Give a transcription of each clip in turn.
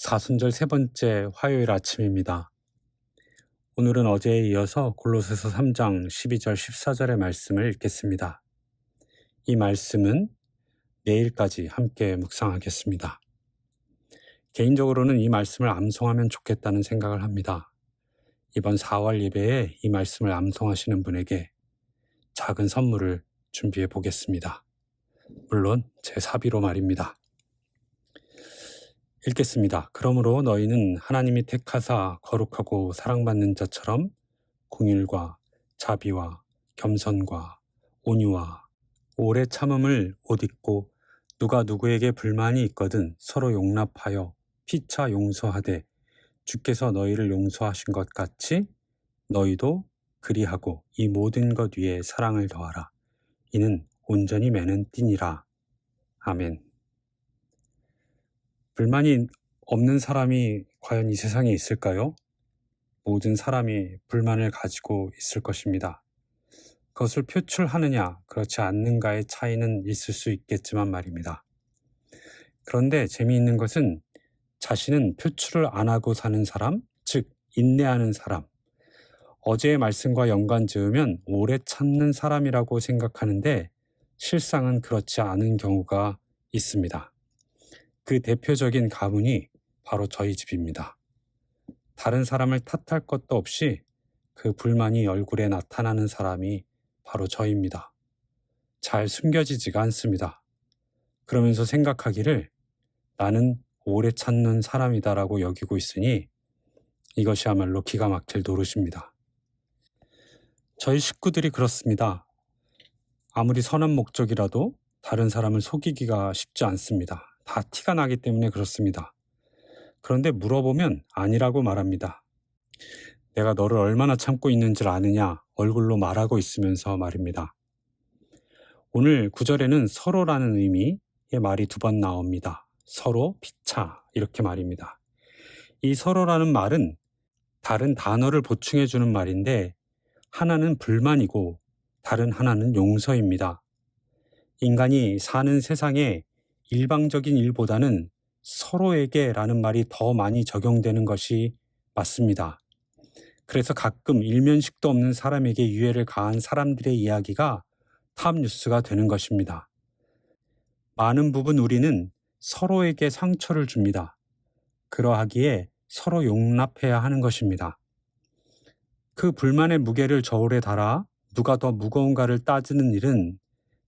사순절 세 번째 화요일 아침입니다. 오늘은 어제에 이어서 골로새서 3장 12절 14절의 말씀을 읽겠습니다. 이 말씀은 내일까지 함께 묵상하겠습니다. 개인적으로는 이 말씀을 암송하면 좋겠다는 생각을 합니다. 이번 4월 예배에 이 말씀을 암송하시는 분에게 작은 선물을 준비해 보겠습니다. 물론 제 사비로 말입니다. 읽겠습니다. 그러므로 너희는 하나님이 택하사 거룩하고 사랑받는 자처럼 궁일과 자비와 겸손과 온유와 오래 참음을 옷 입고 누가 누구에게 불만이 있거든 서로 용납하여 피차 용서하되 주께서 너희를 용서하신 것 같이 너희도 그리하고 이 모든 것 위에 사랑을 더하라. 이는 온전히 매는 띠니라. 아멘. 불만이 없는 사람이 과연 이 세상에 있을까요? 모든 사람이 불만을 가지고 있을 것입니다. 그것을 표출하느냐, 그렇지 않는가의 차이는 있을 수 있겠지만 말입니다. 그런데 재미있는 것은 자신은 표출을 안 하고 사는 사람, 즉, 인내하는 사람, 어제의 말씀과 연관 지으면 오래 참는 사람이라고 생각하는데 실상은 그렇지 않은 경우가 있습니다. 그 대표적인 가문이 바로 저희 집입니다. 다른 사람을 탓할 것도 없이 그 불만이 얼굴에 나타나는 사람이 바로 저입니다. 잘 숨겨지지가 않습니다. 그러면서 생각하기를 나는 오래 찾는 사람이다라고 여기고 있으니 이것이야말로 기가 막힐 노릇입니다. 저희 식구들이 그렇습니다. 아무리 선한 목적이라도 다른 사람을 속이기가 쉽지 않습니다. 다 티가 나기 때문에 그렇습니다. 그런데 물어보면 아니라고 말합니다. 내가 너를 얼마나 참고 있는 줄 아느냐 얼굴로 말하고 있으면서 말입니다. 오늘 구절에는 서로라는 의미의 말이 두 번 나옵니다. 서로, 피차 이렇게 말입니다. 이 서로라는 말은 다른 단어를 보충해 주는 말인데 하나는 불만이고 다른 하나는 용서입니다. 인간이 사는 세상에 일방적인 일보다는 서로에게 라는 말이 더 많이 적용되는 것이 맞습니다. 그래서 가끔 일면식도 없는 사람에게 유해를 가한 사람들의 이야기가 탑뉴스가 되는 것입니다. 많은 부분 우리는 서로에게 상처를 줍니다. 그러하기에 서로 용납해야 하는 것입니다. 그 불만의 무게를 저울에 달아 누가 더 무거운가를 따지는 일은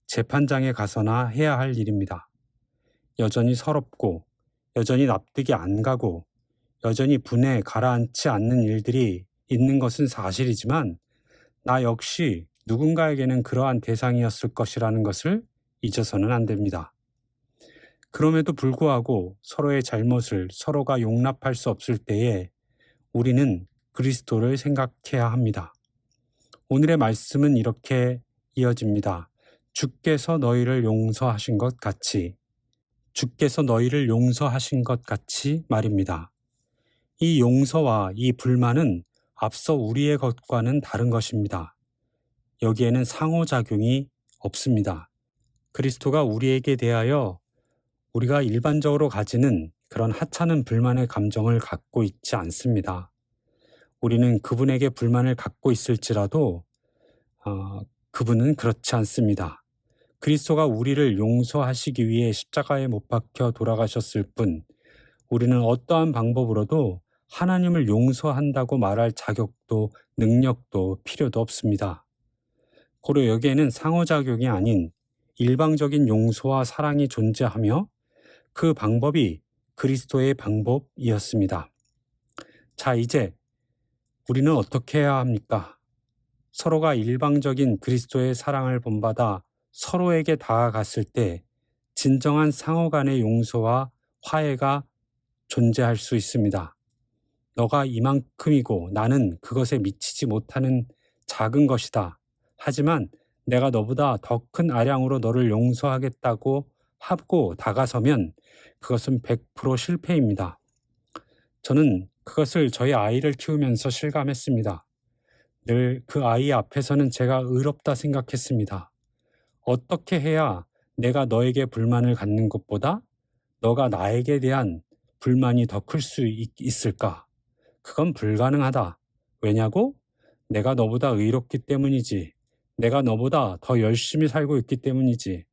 재판장에 가서나 해야 할 일입니다. 여전히 서럽고 여전히 납득이 안 가고 여전히 분에 가라앉지 않는 일들이 있는 것은 사실이지만 나 역시 누군가에게는 그러한 대상이었을 것이라는 것을 잊어서는 안 됩니다. 그럼에도 불구하고 서로의 잘못을 서로가 용납할 수 없을 때에 우리는 그리스도를 생각해야 합니다. 오늘의 말씀은 이렇게 이어집니다. 주께서 너희를 용서하신 것 같이, 주께서 너희를 용서하신 것 같이 말입니다. 이 용서와 이 불만은 앞서 우리의 것과는 다른 것입니다. 여기에는 상호작용이 없습니다. 그리스도가 우리에게 대하여 우리가 일반적으로 가지는 그런 하찮은 불만의 감정을 갖고 있지 않습니다. 우리는 그분에게 불만을 갖고 있을지라도 어, 그분은 그렇지 않습니다. 그리스도가 우리를 용서하시기 위해 십자가에 못 박혀 돌아가셨을 뿐 우리는 어떠한 방법으로도 하나님을 용서한다고 말할 자격도 능력도 필요도 없습니다. 고로 여기에는 상호작용이 아닌 일방적인 용서와 사랑이 존재하며 그 방법이 그리스도의 방법이었습니다. 자, 이제 우리는 어떻게 해야 합니까? 서로가 일방적인 그리스도의 사랑을 본받아 서로에게 다가갔을 때 진정한 상호 간의 용서와 화해가 존재할 수 있습니다. 너가 이만큼이고 나는 그것에 미치지 못하는 작은 것이다. 하지만 내가 너보다 더 큰 아량으로 너를 용서하겠다고 하고 다가서면 그것은 100% 실패입니다. 저는 그것을 저희 아이를 키우면서 실감했습니다. 늘 그 아이 앞에서는 제가 의롭다 생각했습니다. 어떻게 해야 내가 너에게 불만을 갖는 것보다 너가 나에게 대한 불만이 더 클 수 있을까? 그건 불가능하다. 왜냐고? 내가 너보다 의롭기 때문이지. 내가 너보다 더 열심히 살고 있기 때문이지.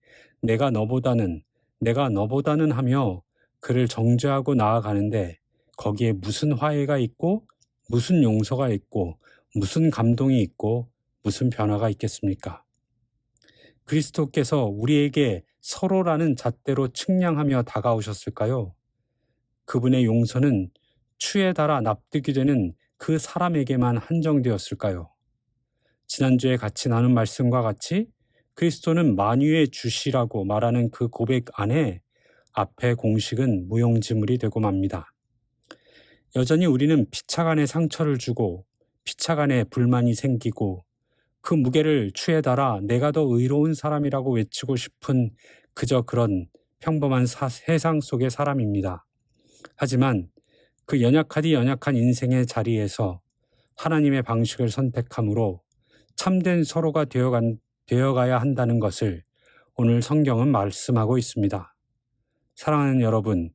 내가 너보다는, 내가 너보다는 하며 그를 정죄하고 나아가는데 거기에 무슨 화해가 있고 무슨 용서가 있고 무슨 감동이 있고 무슨 변화가 있겠습니까? 그리스도께서 우리에게 서로라는 잣대로 측량하며 다가오셨을까요? 그분의 용서는 추에 달아 납득이 되는 그 사람에게만 한정되었을까요? 지난주에 같이 나눈 말씀과 같이 그리스도는 만유의 주시라고 말하는 그 고백 안에 앞의 공식은 무용지물이 되고 맙니다. 여전히 우리는 피차간에 상처를 주고 피차간에 불만이 생기고 그 무게를 추에 달아 내가 더 의로운 사람이라고 외치고 싶은 그저 그런 평범한 사, 세상 속의 사람입니다. 하지만 그 연약하디 연약한 인생의 자리에서 하나님의 방식을 선택함으로 참된 서로가 되어간, 되어가야 한다는 것을 오늘 성경은 말씀하고 있습니다. 사랑하는 여러분,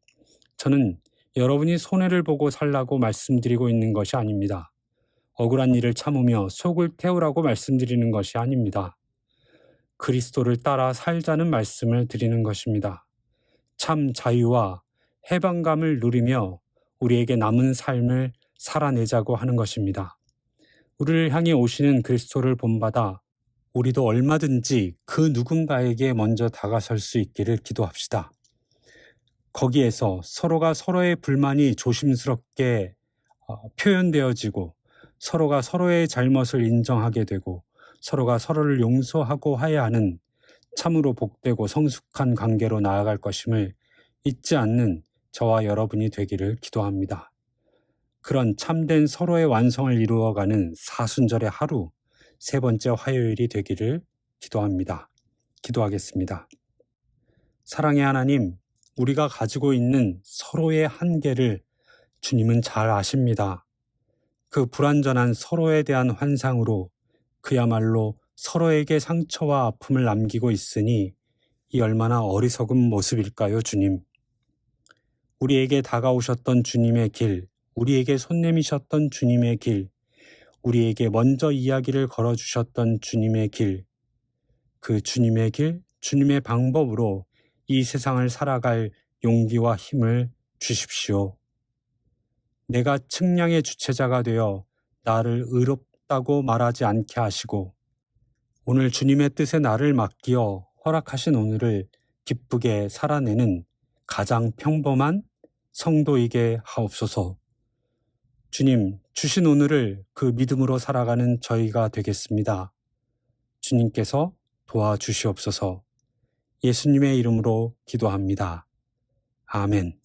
저는 여러분이 손해를 보고 살라고 말씀드리고 있는 것이 아닙니다. 억울한 일을 참으며 속을 태우라고 말씀드리는 것이 아닙니다. 그리스도를 따라 살자는 말씀을 드리는 것입니다. 참 자유와 해방감을 누리며 우리에게 남은 삶을 살아내자고 하는 것입니다. 우리를 향해 오시는 그리스도를 본받아 우리도 얼마든지 그 누군가에게 먼저 다가설 수 있기를 기도합시다. 거기에서 서로가 서로의 불만이 조심스럽게 어, 표현되어지고 서로가 서로의 잘못을 인정하게 되고 서로가 서로를 용서하고 화해하는 참으로 복되고 성숙한 관계로 나아갈 것임을 잊지 않는 저와 여러분이 되기를 기도합니다. 그런 참된 서로의 완성을 이루어가는 사순절의 하루, 세 번째 화요일이 되기를 기도합니다. 기도하겠습니다. 사랑의 하나님, 우리가 가지고 있는 서로의 한계를 주님은 잘 아십니다. 그 불완전한 서로에 대한 환상으로 그야말로 서로에게 상처와 아픔을 남기고 있으니 이 얼마나 어리석은 모습일까요, 주님? 우리에게 다가오셨던 주님의 길, 우리에게 손 내미셨던 주님의 길, 우리에게 먼저 이야기를 걸어주셨던 주님의 길, 그 주님의 길, 주님의 방법으로 이 세상을 살아갈 용기와 힘을 주십시오. 내가 측량의 주체자가 되어 나를 의롭다고 말하지 않게 하시고 오늘 주님의 뜻에 나를 맡기어 허락하신 오늘을 기쁘게 살아내는 가장 평범한 성도이게 하옵소서. 주님, 주신 오늘을 그 믿음으로 살아가는 저희가 되겠습니다. 주님께서 도와주시옵소서. 예수님의 이름으로 기도합니다. 아멘.